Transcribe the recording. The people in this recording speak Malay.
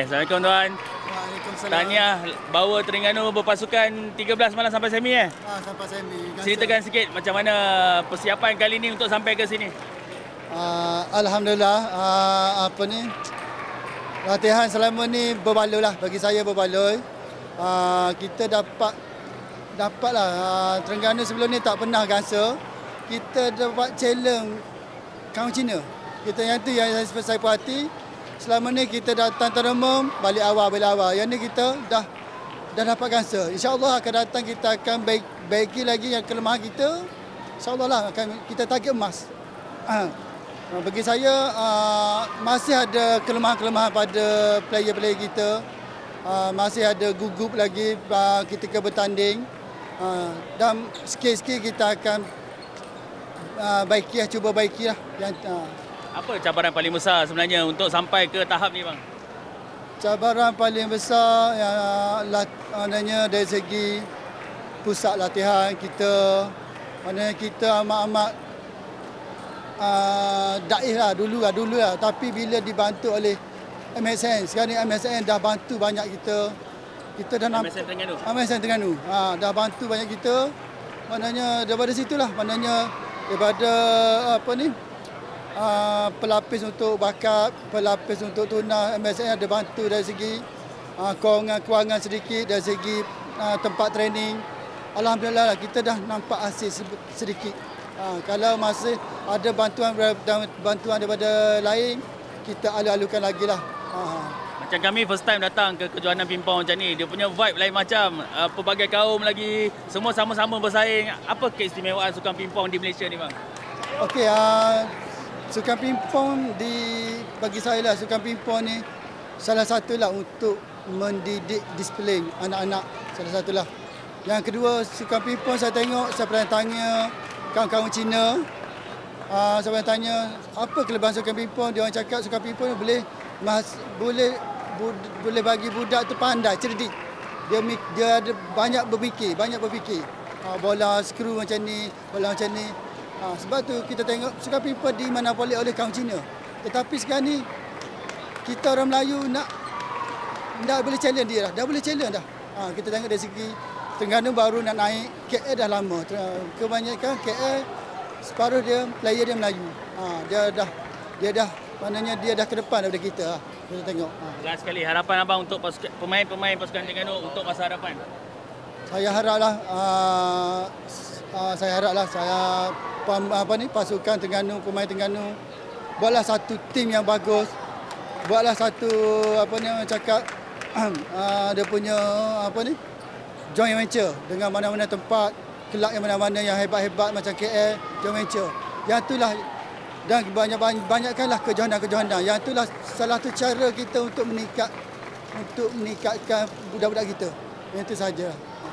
Okey, Assalamualaikum tuan. Waalaikumsalam. Tahniah bawa Terengganu berpasukan 13 malam sampai semi eh. Ah, sampai semi. Ceritakan sikit macam mana persiapan kali ni untuk sampai ke sini. Ah, Alhamdulillah, ah, apa ni, latihan selama ni berbaloi lah. Bagi saya berbaloi. Ah, kita dapat, dapatlah. Ah, Terengganu sebelum ni tak pernah gangsa. Kita dapat challenge kaum Cina. Kita yang tu yang saya, saya perhati. Selama ni kita datang terumum, balik awal, balik awal. Yang ni kita dah dah dapat gangsa. InsyaAllah akan datang kita akan baik, baiki lagi yang kelemahan kita. InsyaAllah lah akan kita target emas. Ah, Bagi saya ah, masih ada kelemahan-kelemahan pada player-player kita. Ah, masih ada gugup lagi ah, ketika bertanding. Dan sikit-sikit kita akan baiki lah, cuba baiki lah. Yang, Apa cabaran paling besar sebenarnya untuk sampai ke tahap ni bang? cabaran paling besar yang maknanya dari segi pusat latihan kita. Maknanya kita amat-amat uh, daih lah dulu lah dulu lah. Tapi bila dibantu oleh MSN sekarang ni MSN dah bantu banyak kita. Kita dah nampak MSN Terengganu. MSN Terengganu. Ha, dah bantu banyak kita. Maknanya daripada situlah. Maknanya daripada apa ni uh, pelapis untuk bakat, pelapis untuk tunah MSN ada bantu dari segi uh, kewangan-kewangan sedikit dari segi uh, tempat training. Alhamdulillah lah, kita dah nampak hasil se- sedikit. Uh, kalau masih ada bantuan bantuan daripada lain, kita alu-alukan lagi lah. Uh, Macam kami first time datang ke kejohanan pingpong macam ni, dia punya vibe lain macam. Uh, pelbagai kaum lagi, semua sama-sama bersaing. Apa keistimewaan sukan pingpong di Malaysia ni bang? Okey, uh, sukan pingpong di bagi saya lah sukan pingpong ni salah satulah untuk mendidik disiplin anak-anak. Salah satulah. Yang kedua sukan pingpong saya tengok saya pernah tanya kawan-kawan Cina. Uh, saya pernah tanya apa kelebihan sukan pingpong? Dia orang cakap sukan pingpong boleh mas, boleh bud, boleh bagi budak tu pandai cerdik. Dia dia ada banyak berfikir banyak berfikir. Uh, bola skru macam ni bola macam ni Ha, sebab tu kita tengok sukan pipa di mana boleh oleh kaum Cina. Tetapi sekarang ni kita orang Melayu nak dah boleh challenge dia dah. Dah boleh challenge dah. Ha, kita tengok dari segi Terengganu baru nak naik, KL dah lama. Kebanyakan KL separuh dia player dia Melayu. Ha, dia dah dia dah maknanya dia dah ke depan daripada kita. Ha. Kita tengok. Ha. Last sekali harapan abang untuk pemain-pemain pasukan Terengganu untuk masa hadapan. Saya haraplah uh, uh, saya haraplah saya apa ni pasukan Terengganu pemain Terengganu buatlah satu tim yang bagus. Buatlah satu apa ni cakap uh, dia punya apa ni joint venture dengan mana-mana tempat kelab yang mana-mana yang hebat-hebat macam KL joint venture. Yang itulah dan banyak banyakkanlah kejohanan-kejohanan. Yang itulah salah satu cara kita untuk meningkat untuk meningkatkan budak-budak kita. Yang itu saja.